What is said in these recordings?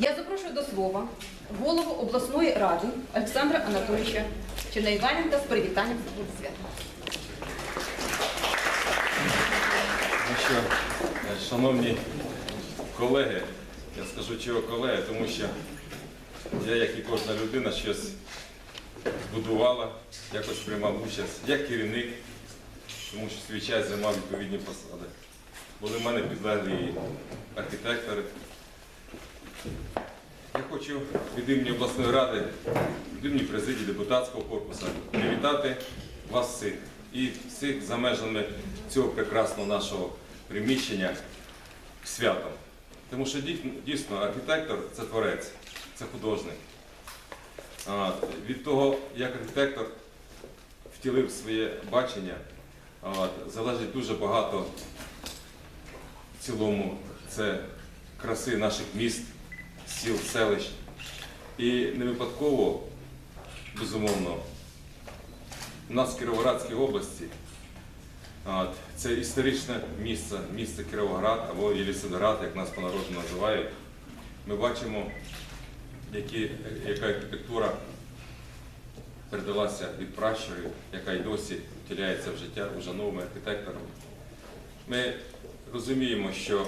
Я запрошую до слова голову обласної ради Олександра Анатолійовича Черноїваненка з привітанням з свята. Ну що, е, шановні колеги, я скажу чого колеги, тому що я, як і кожна людина, щось збудувала, якось приймав участь як керівник, тому що свій час займав відповідні посади. Були в мене підлеглі архітектори. Я хочу від імені обласної ради, від імені президії депутатського корпусу привітати вас всіх і всіх за межами цього прекрасного нашого приміщення святом. Тому що дійсно- архітектор це творець, це художник. Від того, як архітектор втілив своє бачення, залежить дуже багато в цілому це краси наших міст, сіл, селищ. І не випадково, безумовно, у нас в Кіровоградській області це історичне місце, місто Кіровоград або Єлісиноград, як нас по-народу називають. Ми бачимо, які, яка архітектура передалася від пращурів, яка й досі втіляється в життя уже новими архітекторами. Ми розуміємо, що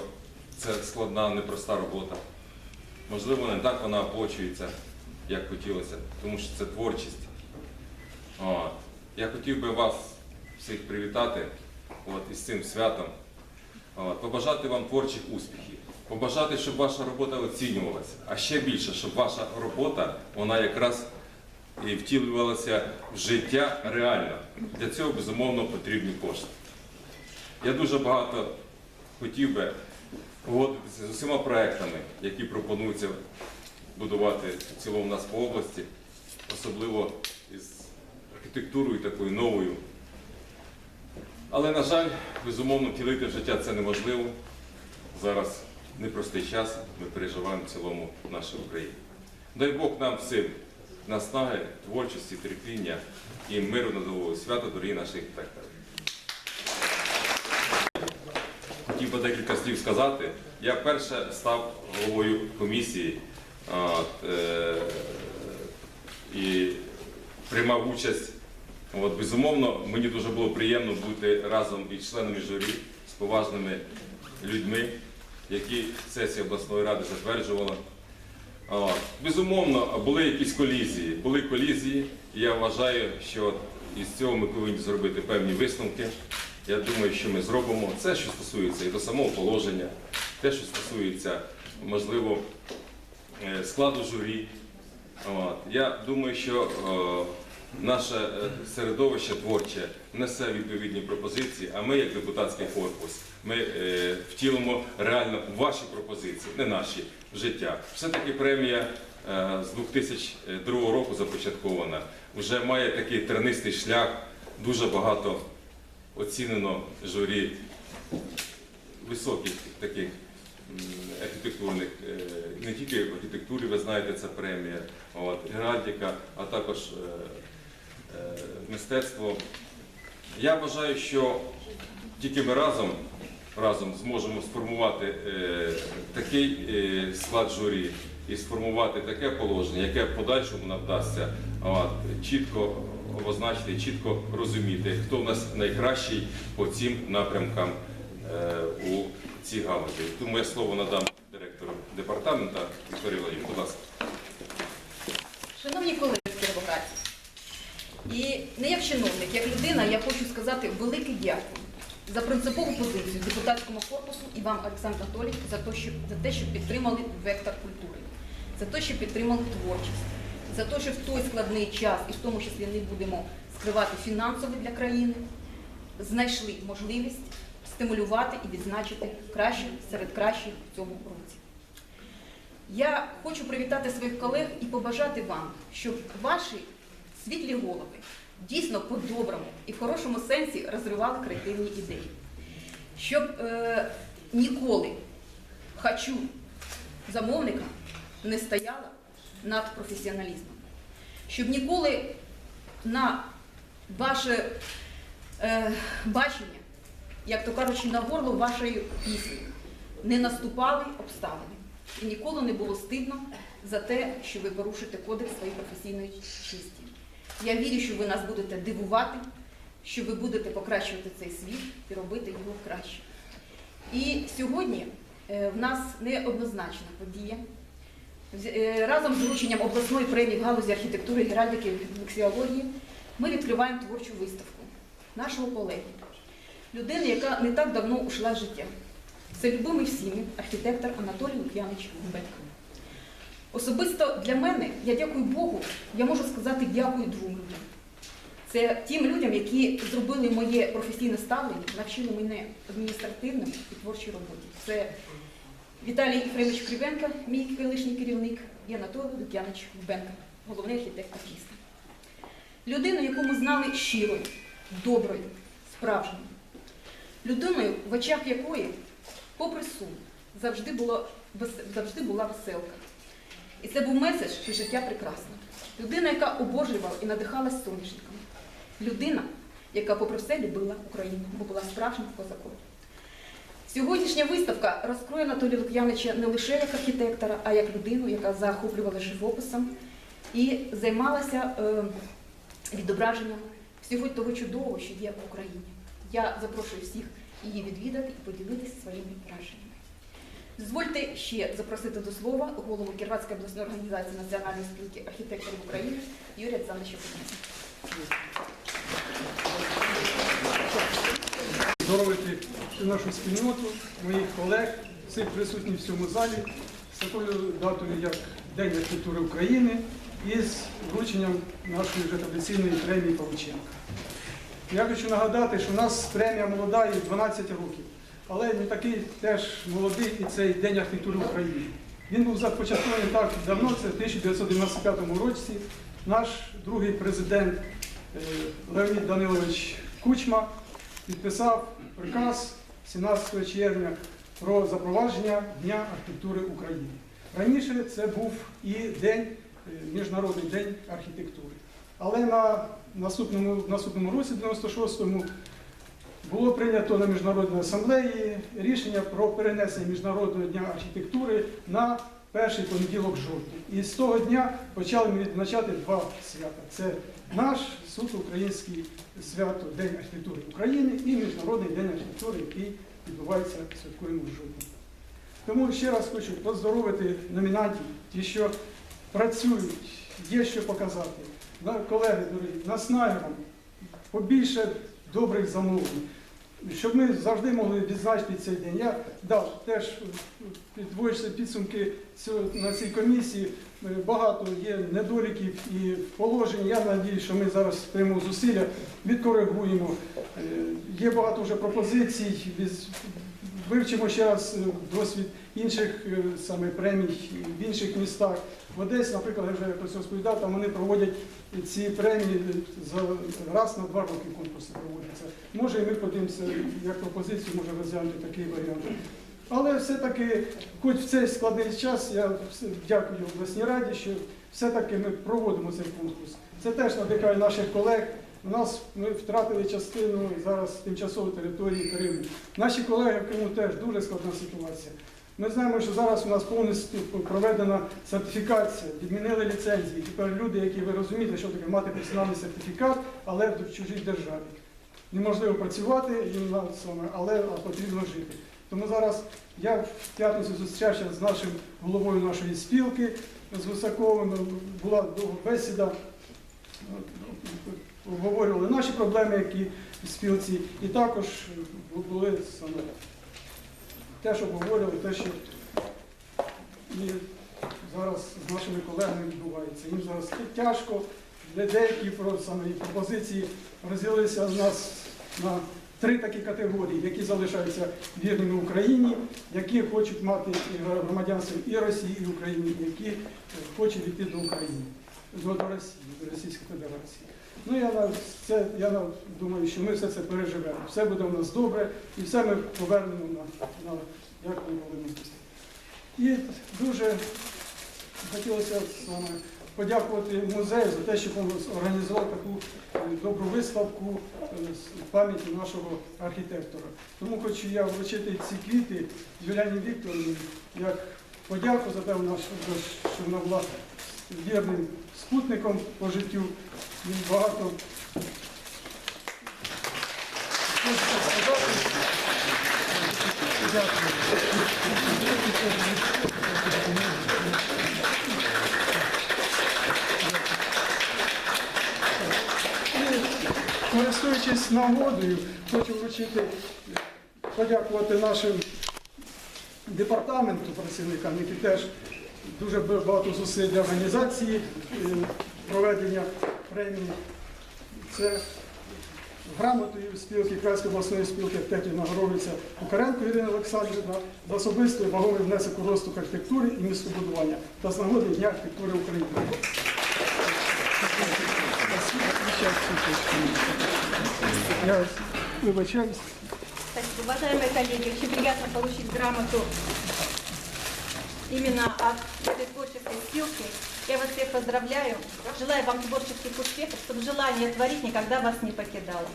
це складна, непроста робота. Можливо, не так вона оплачується, як хотілося, тому що це творчість. Я хотів би вас всіх привітати от, із цим святом, от, побажати вам творчих успіхів, побажати, щоб ваша робота оцінювалася, а ще більше, щоб ваша робота вона якраз і втілювалася в життя реально. Для цього, безумовно, потрібні кошти. Я дуже багато хотів би погодитися з усіма проектами, які пропонуються будувати в цілому в нас по області, особливо із архітектурою такою новою. Але, на жаль, безумовно, втілити в життя це неможливо. Зараз непростий час, ми переживаємо в цілому в нашій Україні. Дай Бог нам всім наснаги, творчості, терпіння і миру на нового свята, дорогі наші архітектори. Хотів би декілька слів сказати. Я вперше став головою комісії от, е, і приймав участь. От, безумовно, мені дуже було приємно бути разом із членами журі, з поважними людьми, які сесія обласної ради затверджувала. От. Безумовно, були якісь колізії. Були колізії, і я вважаю, що із цього ми повинні зробити певні висновки. Я думаю, що ми зробимо це, що стосується і до самого положення, те, що стосується, можливо, е, складу журі. Я думаю, що е, наше е, середовище творче несе відповідні пропозиції, а ми, як депутатський корпус, ми втілимо реально ваші пропозиції, не наші, в життя. Все-таки премія е, з 2002 року започаткована, вже має такий тернистий шлях, дуже багато оцінено журі високих таких архітектурних, е, не тільки в архітектурі, ви знаєте, це премія, от, геральдика, а також е, е, мистецтво. Я вважаю, що тільки ми разом, разом зможемо сформувати такий склад журі і сформувати таке положення, яке в подальшому нам вдасться от, чітко обозначити, чітко розуміти, хто в нас найкращий по цим напрямкам е, у цій галузі. Тому я слово надам директору департаменту Вікторії Владимирівні. Будь ласка. Шановні колеги з і не як чиновник, як людина, я хочу сказати велике дякую за принципову позицію депутатському корпусу і вам, Олександр Анатолійович, за те, що підтримали вектор культури, за те, що підтримали творчість, за те, що в той складний час, і в тому числі не будемо скривати фінансово для країни, знайшли можливість стимулювати і відзначити кращих серед кращих в цьому році. Я хочу привітати своїх колег і побажати вам, щоб ваші світлі голови дійсно по-доброму і в хорошому сенсі розривали креативні ідеї. Щоб е, ніколи хочу замовника не стояла над професіоналізмом. Щоб ніколи на ваше е, бачення, як то кажучи, на горло вашої пісні не наступали обставини. І ніколи не було стидно за те, що ви порушите кодекс своєї професійної честі. Я вірю, що ви нас будете дивувати, що ви будете покращувати цей світ і робити його краще. І сьогодні е, в нас неоднозначна подія. Е, Разом з врученням обласної премії в галузі архітектури, геральдики лексіології ми відкриваємо творчу виставку нашого колеги, людини, яка не так давно ушла з життя. Це любимий всіми архітектор Анатолій Лук'янович Гумбетко. Особисто для мене, я дякую Богу, я можу сказати дякую двом людям. Це тим людям, які зробили моє професійне ставлення, навчили мене адміністративному і творчій роботі. Це Віталій Єфремович Кривенко, мій колишній керівник, і Анатолій Лук'янович Губенко, головний архітектор міста. Людину, яку ми знали щирою, доброю, справжньою. Людиною, в очах якої, попри сум, завжди, вес- завжди була веселка. І це був меседж, що життя прекрасне. Людина, яка обожнювала і надихалась соняшником. Людина, яка, попри все, любила Україну, бо була справжнім козаком. Сьогоднішня виставка розкроє Анатолія Лук'янича не лише як архітектора, а як людину, яка захоплювала живописом і займалася е, відображенням всього того чудового, що є в Україні. Я запрошую всіх її відвідати і поділитися своїми враженнями. Дозвольте ще запросити до слова голову Кіровоградської обласної організації Національної спілки архітекторів України Юрія Олександровича Кузьміна. Здоровити всю нашу спільноту, моїх колег, всіх присутніх в цьому залі з такою датою, як День архітектури України і з врученням нашої вже традиційної премії Павличенка. Я хочу нагадати, що у нас премія молода і 12 років, але не такий теж молодий і цей День архітектури України. Він був започаткований так давно, це в 1995 році. Наш другий президент е, Леонід Данилович Кучма підписав приказ 17 червня про запровадження Дня архітектури України. Раніше це був і день, е, Міжнародний день архітектури. Але на наступному, наступному році, 96-му, було прийнято на міжнародній асамблеї рішення про перенесення Міжнародного дня архітектури на перший понеділок жовтня. І з того дня почали ми відзначати два свята. Це наш суто український свято День архітектури України і Міжнародний день архітектури, який відбувається святкуємо в жовтні. Тому ще раз хочу поздоровити номінантів, ті, що працюють, є що показати. Колеги, дорогі, наснаги вам побільше добрих замовлень, щоб ми завжди могли відзначити цей день. Я дав теж підводячи підсумки на цій комісії. е, Багато є недоліків і положень. Я надію, що ми зараз приймемо зусилля, відкоригуємо. Е, Є багато вже пропозицій. Вивчимо ще раз е, досвід інших е, саме премій в інших містах. В Одесі, наприклад, я вже про це розповідав, там вони проводять ці премії за раз на два роки конкурси проводяться. Може, і ми подивимося як пропозицію, може розглянути такий варіант. Але все-таки, хоч в цей складний час, я дякую обласній раді, що все-таки ми проводимо цей конкурс. Це теж надихає наших колег. У нас ми втратили частину зараз тимчасової території Криму. Наші колеги в Криму теж дуже складна ситуація. Ми знаємо, що зараз у нас повністю проведена сертифікація, відмінили ліцензії. Тепер люди, які ви розумієте, що таке мати персональний сертифікат, але в чужій державі. Неможливо працювати але потрібно жити. Тому зараз я в п'ятницю зустрічався з нашим головою нашої спілки з Гусаковим. Була довга бесіда. Обговорювали наші проблеми, які в спілці, і також були саме теж обговорювали те, що і зараз з нашими колегами відбувається. Їм зараз тяжко, деякі саме пропозиції розділилися в нас на три такі категорії, які залишаються вірними Україні, які хочуть мати громадянство і Росії, і України, які хочуть йти до України, до Росії, до Російської Федерації. Ну, я, це, я думаю, що ми все це переживемо. Все буде у нас добре і все ми повернемо на, на як ми повинні бути. І дуже хотілося саме подякувати музею за те, що він організував таку е, добру виставку е, з пам'яті нашого архітектора. Тому хочу я вручити ці квіти Юліані Вікторовні як подяку за те, що вона була вірним спутником по життю. Він багато. Дякую. Користуючись нагодою, хочу вручити, подякувати нашим департаменту працівникам, які теж дуже багато зусиль організації е, проведення премії. Це грамотою спілки Крайської обласної спілки архітекторів нагороджується Кукаренко Ірина Олександрівна за особистий вагомий внесок у розвиток архітектури і містобудування та з нагоди Дня архітектури України. Я вибачаюсь. Уважаемые коллеги, очень приятно получить грамоту именно от этой творческой спилки. Я вас всех поздравляю. Желаю вам творческих успехов, чтобы желание творить никогда вас не покидало.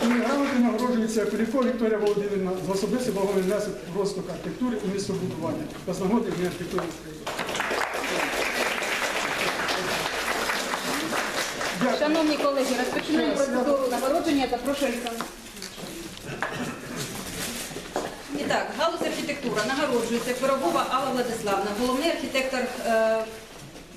Грамоти нагороджується Куліко Вікторія Володимирівна за особистий вагомий внесок у розвиток архітектури і містобудування та з нагоди Дня архітектури України. Шановні колеги, розпочинаємо процедуру нагородження. Запрошую Олександра. І так, галузь архітектура нагороджується Пирогова Алла Владиславна, головний архітектор е,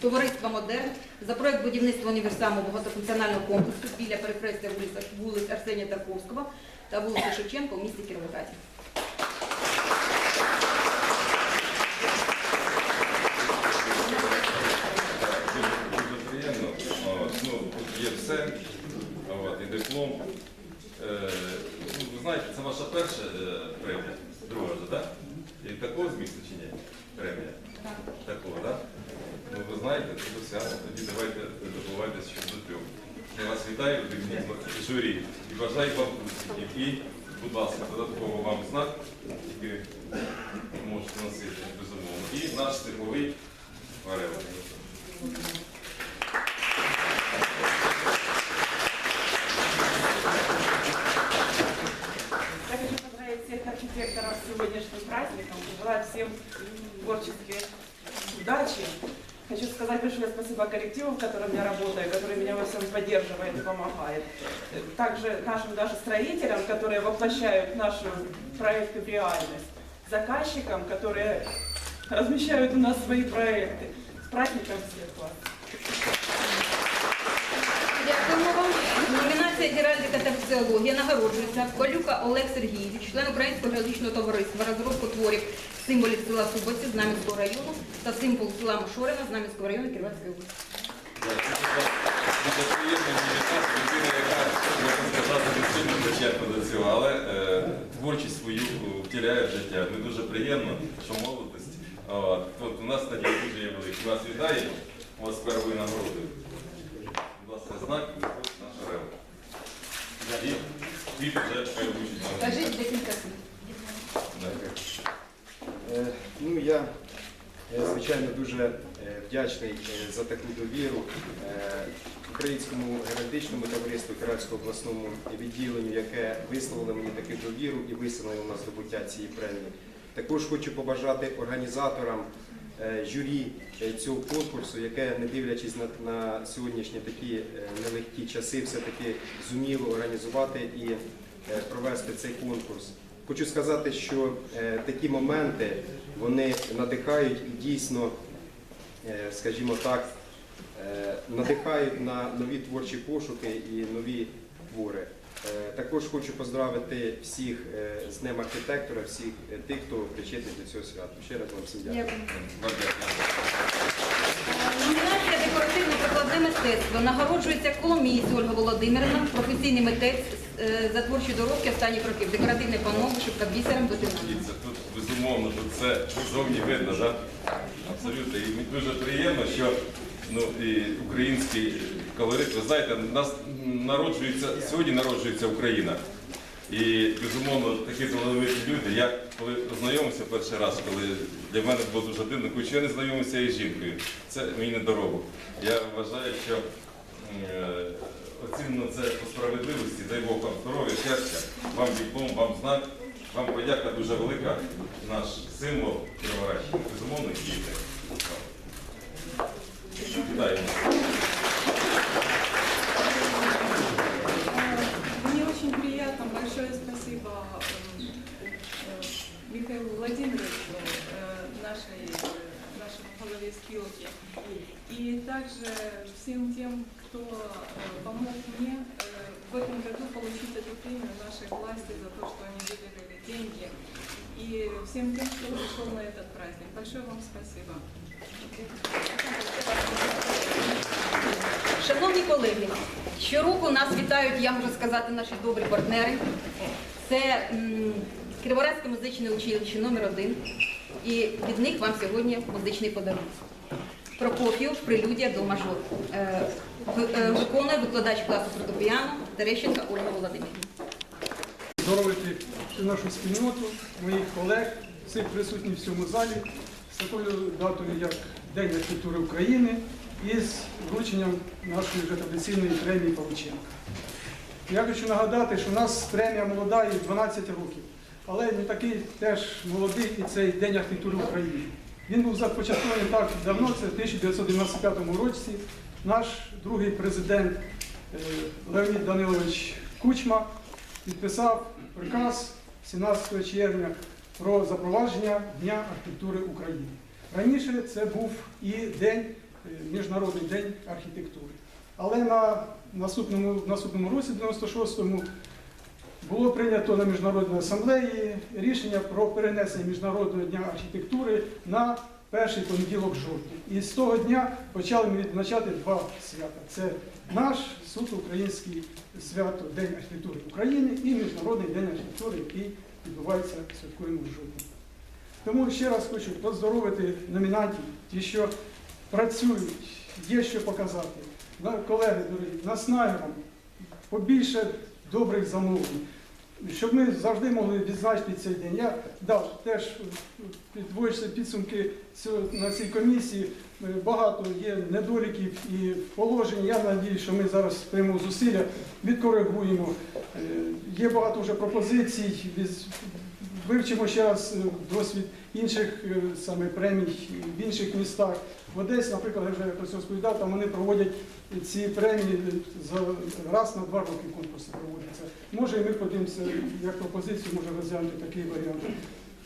товариства Модерн за проєкт будівництва універсаму багатофункціонального комплексу біля перехрестя вулиць, вулиць Арсенія Тарковського та вулиці Шевченко у місті Кіровограді. Дуже приємно. От, Ну, тут є все, от, і диплом. Е, ну, ви знаєте, це ваша перша е, премія, друга вже, так? І такого змісту чи ні? Премія? Такого, так? Ну, ви знаєте, це досягнення. Тоді давайте добувайтеся щодо трьох. Я вас вітаю від імені журі і бажаю вам успіхів. І, будь ласка, додатково вам знак, який можете носити, безумовно. І наш хочу всех архитекторов сегодняшним праздником. Желаю всем творческой удачи. Хочу сказать большое спасибо коллективу, в котором я работаю, который меня во всем поддерживает и помогает. Также нашим даже строителям, которые воплощают наши проекты в реальность. Заказчикам, которые размещают у нас свои проекты. С праздником всех вас! Номінація Геральдика та фізіологія нагороджується Колюка Олег Сергійович, член Українського геологічного товариства, розробку творів символів села Субоці Знам'янського району та символ села Мошорина Знам'янського району Кіровоградської області. Але е, творчість свою е, втіляє в життя. Мені дуже приємно, що молодость. От у нас тоді дуже є великий. Вас вітаю, у вас первою нагородою. Будь ласка, знак, і ось наш орел. І квіти вже хай вручить нам. Скажіть декілька слів. Е, Ну, я, е, звичайно, дуже е, вдячний е, за таку довіру Українському героїчному товариству Киравського обласному відділенню, яке висловило мені таку довіру і висунуло на здобуття цієї премії. Також хочу побажати організаторам журі цього конкурсу, яке, не дивлячись на, на сьогоднішні такі нелегкі часи, все-таки зуміло організувати і провести цей конкурс. Хочу сказати, що е, такі моменти вони надихають і дійсно, е, скажімо так, е, надихають на нові творчі пошуки і нові твори. Також хочу поздравити всіх з Днем архітектора, всіх тих, хто причетний до цього свята. Ще раз вам всім дякую. Номінація декоративно-прикладне мистецтво нагороджується Коломієць Ольга Володимирівна, професійний митець за творчі доробки останніх років, декоративне панно, вишивка бісером, витинання. Тут безумовно, тут все зовні видно, да? абсолютно. І мені дуже приємно, що ну, і український колорит, ви знаєте, нас народжується, сьогодні народжується Україна. І безумовно такі талановиті люди. Я коли познайомився перший раз, коли для мене було дуже дивно, що я не знайомився із жінкою. Це мені не дорого. Я вважаю, що е, оцінено це по справедливості, дай Бог вам здоров'я, щастя, вам диплом, вам знак. Вам подяка дуже велика, наш символ Кіровоградщини. Безумовно, діти. Вітаю. Мне очень приятно, большое спасибо э, э, Михаилу Владимировичу, э, нашей, э, нашему главе спилки, и также всем тем, кто э, помог мне э, в этом году получить эту премию нашей власти за то, что они выделили деньги, и всем тем, кто пришел на этот праздник. Большое вам спасибо. Шановні колеги, щороку нас вітають, я можу сказати, наші добрі партнери. Це м, Криворазьке музичне училище номер 1 І від них вам сьогодні музичний подарунок. Прокопів, прелюдія до мажор. Е, ви- Виконує викладач класу фортепіано Терещенка Ольга Володимирівна. Здоровити нашу спільноту, моїх колег, всіх присутніх в цьому залі з такою датою, як День архітектури України і з врученням нашої вже традиційної премії Павличенка. Я хочу нагадати, що у нас премія молода і 12 років, але не такий теж молодий і цей День архітектури України. Він був започаткований так давно, це в 1995 році. Наш другий президент е, Леонід Данилович Кучма підписав приказ 17 червня про запровадження Дня архітектури України. Раніше це був і день, е, Міжнародний день архітектури. Але на наступному, наступному році, 96-му, було прийнято на міжнародній асамблеї рішення про перенесення Міжнародного дня архітектури на перший понеділок жовтня. І з того дня почали ми відзначати два свята. Це наш суто український свято День архітектури України і Міжнародний день архітектури, який відбувається святкуємо в жовтні. Тому ще раз хочу поздоровити номінантів, ті, що працюють, є що показати. Колеги, дорогі, наснаю вам побільше добрих замовлень, щоб ми завжди могли відзначити цей день. Я дав теж підводячи підсумки на цій комісії. е, Багато є недоліків і положень. Я надію, що ми зараз приймемо зусилля, відкоригуємо. Е, Є багато вже пропозицій. віз- Вивчимо ще раз е, досвід інших е, саме премій в інших містах. В Одесі, наприклад, я вже про це розповідав, там вони проводять ці премії за раз на два роки конкурси проводяться. Може, і ми подивимося як пропозицію, може розглянути такий варіант.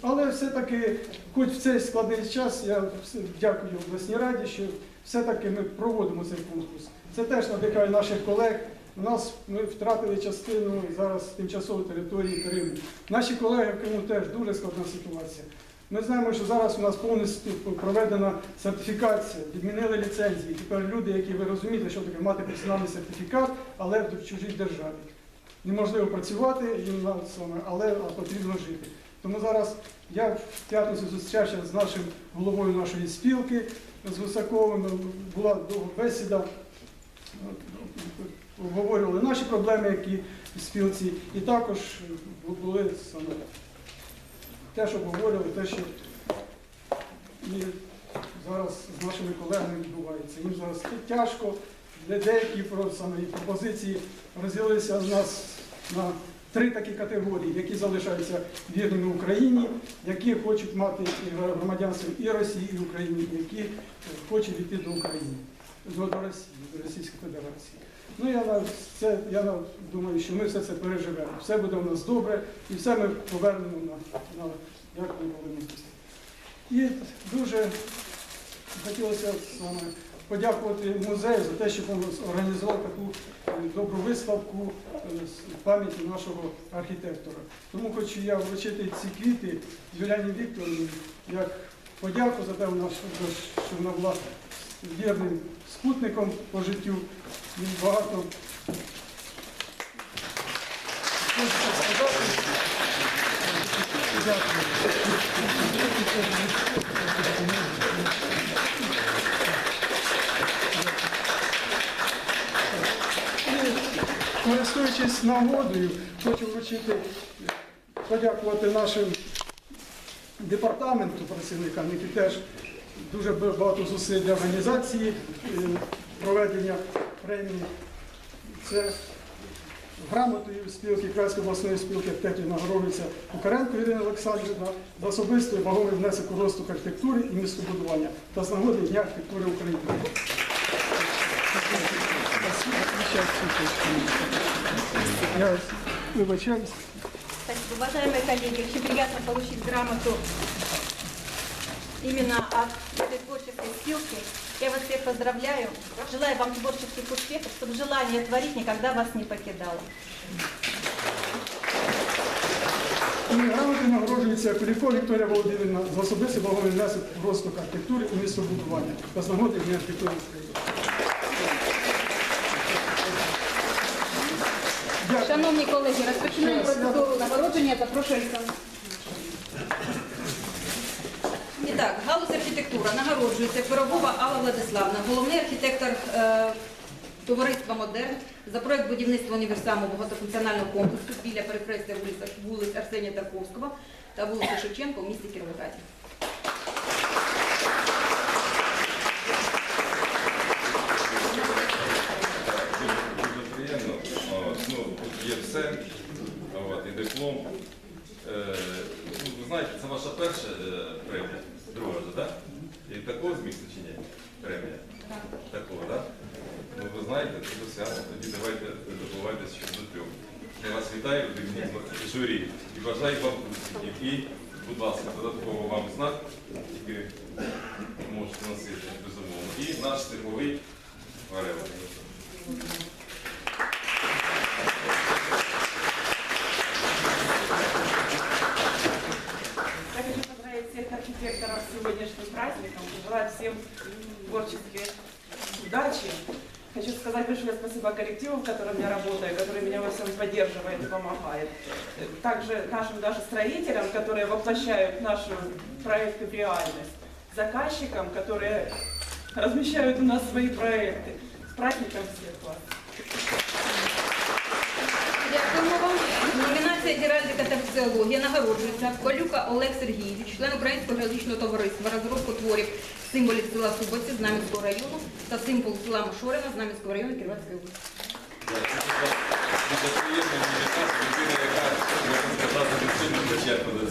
Але все-таки, хоч в цей складний час, я дякую обласній раді, що все-таки ми проводимо цей конкурс. Це теж надихає наших колег. У нас ми втратили частину зараз тимчасової території Криму. Наші колеги в Криму теж дуже складна ситуація. Ми знаємо, що зараз у нас повністю проведена сертифікація, відмінили ліцензії. Тепер люди, які ви розумієте, що таке мати персональний сертифікат, але в чужій державі. Неможливо працювати, але потрібно жити. Тому зараз я в п'ятницю зустрічався з нашим головою нашої спілки з Гусаковим. Була довга бесіда. Обговорювали наші проблеми, які в спілці, і також були саме теж обговорювали те, що і зараз з нашими колегами відбувається. Їм зараз тяжко, де деякі саме пропозиції розділилися в нас на три такі категорії, які залишаються вірними Україні, які хочуть мати громадянство і Росії, і України, які е, хочуть йти до України, до Росії, до Російської Федерації. Ну, я, це, я думаю, що ми все це переживемо. Все буде у нас добре, і все ми повернемо на, на як ми повинні. І дуже хотілося саме подякувати музею за те, що він організував таку е, добру виставку е, з пам'яті нашого архітектора. Тому хочу я вручити ці квіти Юліані Вікторовні як подяку за те, що вона була вірним спутником по життю. Він багато хочеться сказати. Користуючись нагодою, хочу вручити, подякувати нашим департаменту працівникам, які теж дуже багато зусиль для організації е, проведення премії. Це Грамотою спілки Крайської обласної спілки архітекторів нагороджується Кукаренко Ірина Олександрівна за особистий вагомий внесок у розвиток архітектури і містобудування та з нагоди Дня архітектури України. Я вибачаюсь. Уважаемые коллеги, очень приятно получить грамоту именно от этой творческой спилки. Я вас всех поздравляю. Желаю вам творческих успехов, чтобы желание творить никогда вас не покидало. І грамотою нагороджується Кулікова Вікторія Володимирівна за особистий вагомий внесок у розвиток архітектури і містобудування та з нагоди Дня архітектури України. Дякую. Шановні колеги, розпочинаємо процедуру нагородження. Запрошую Олександра. Так, галузь архітектура нагороджується Пирогова Алла Владиславна, головний архітектор е, товариства Модерн за проект будівництва універсаму багатофункціонального комплексу біля перехрестя вулиць, вулиць Арсенія Тарковського та вулиці Шевченка у місті Кіровограді. Є все, от, і диплом. Е, ну, ви знаєте, це ваша перша е, премія, друга так? І такого змісту чи ні? Премія? Такого, так? Ну, ви знаєте, це досягнення. Тоді давайте добувайтеся ще до трьох. Я вас вітаю імені журі і бажаю вам успіхів. І, будь ласка, додатково вам знак, який можете носити, безумовно. І наш типовий варевик. Архитекторов сегодняшним праздником. Желаю всем творческой удачи. Хочу сказать большое спасибо коллективу, в котором я работаю, который меня во всем поддерживает и помогает. Также нашим даже строителям, которые воплощают наши проекты в реальность. Заказчикам, которые размещают у нас свои проекты. С праздником всех вас! Номінація Геральдика та фізіологія нагороджується Колюка Олег Сергійович, член Українського геологічного товариства, розробку творів символів села Субоці Знам'янського району та символ села Мошорина Знам'янського району Кіровоградської області.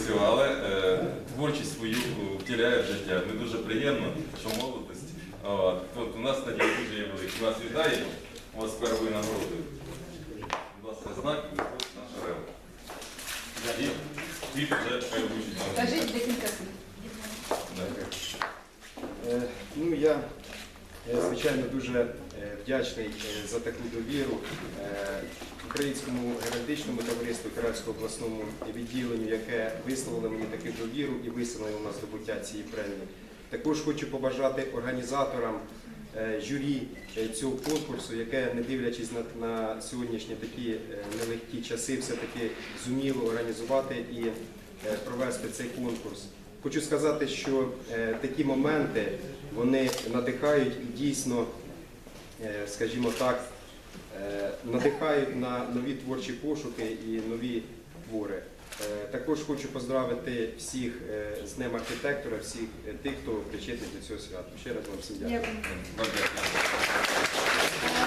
Не але е, творчість свою е, втіляє в життя. Ми дуже приємно, що молодость. От, у нас тоді дуже є великий. Вас вітаємо, у вас первою нагородою. Будь ласка, знак, і ось наша рева. І вам. Декілька слів. Ну, я, е, звичайно, дуже е, вдячний е, за таку довіру Українському героїчному товариству Киравського обласному відділенню, яке висловило мені таку довіру і висунуло на здобуття цієї премії. Також хочу побажати організаторам журі е, цього конкурсу, яке, не дивлячись на, на сьогоднішні такі е, нелегкі часи, все-таки зуміло організувати і е, провести цей конкурс. Хочу сказати, що е, такі моменти вони надихають і дійсно, е, скажімо так, е, надихають на нові творчі пошуки і нові твори. Е, також хочу поздравити всіх е, з Днем архітектора, всіх е, тих, хто причетний до цього свята. Ще раз вам всім дякую. Дякую.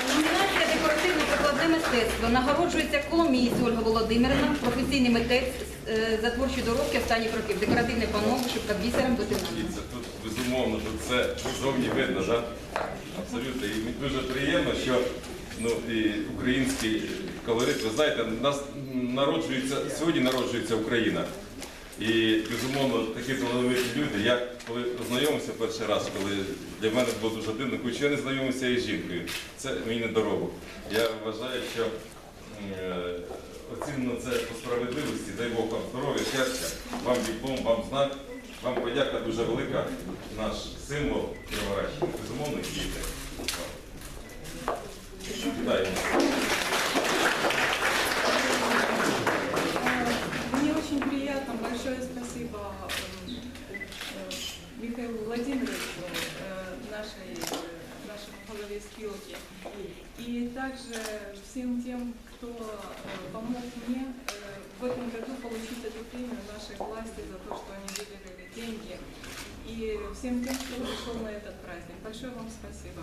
Номінація декоративно-прикладне мистецтво нагороджується Коломієць Ольга Володимирівна, професійний митець за творчі доробки останніх років, декоративне панно, вишивка бісером, витинання. Дивіться, тут безумовно, тут все зовні видно, да? абсолютно. І мені дуже приємно, що ну, і український колорит, ви знаєте, нас народжується, сьогодні народжується Україна. І безумовно такі талановиті люди. Я коли познайомився перший раз, коли для мене було дуже дивно, що я не знайомився із жінкою. Це мені не дорогу. Я вважаю, що е, оцінено це по справедливості, дай Бог вам здоров'я, щастя, вам диплом, вам знак, вам подяка дуже велика, наш символ Кіровоградщини, безумовно, квіти. Вітаємо. Большое спасибо э, Михаилу Владимировичу, э, нашей, нашему голове спилки, и также всем тем, кто э, помог мне в этом году получить эту премию нашей власти за то, что они выделили деньги, и всем тем, кто пришел на этот праздник. Большое вам спасибо.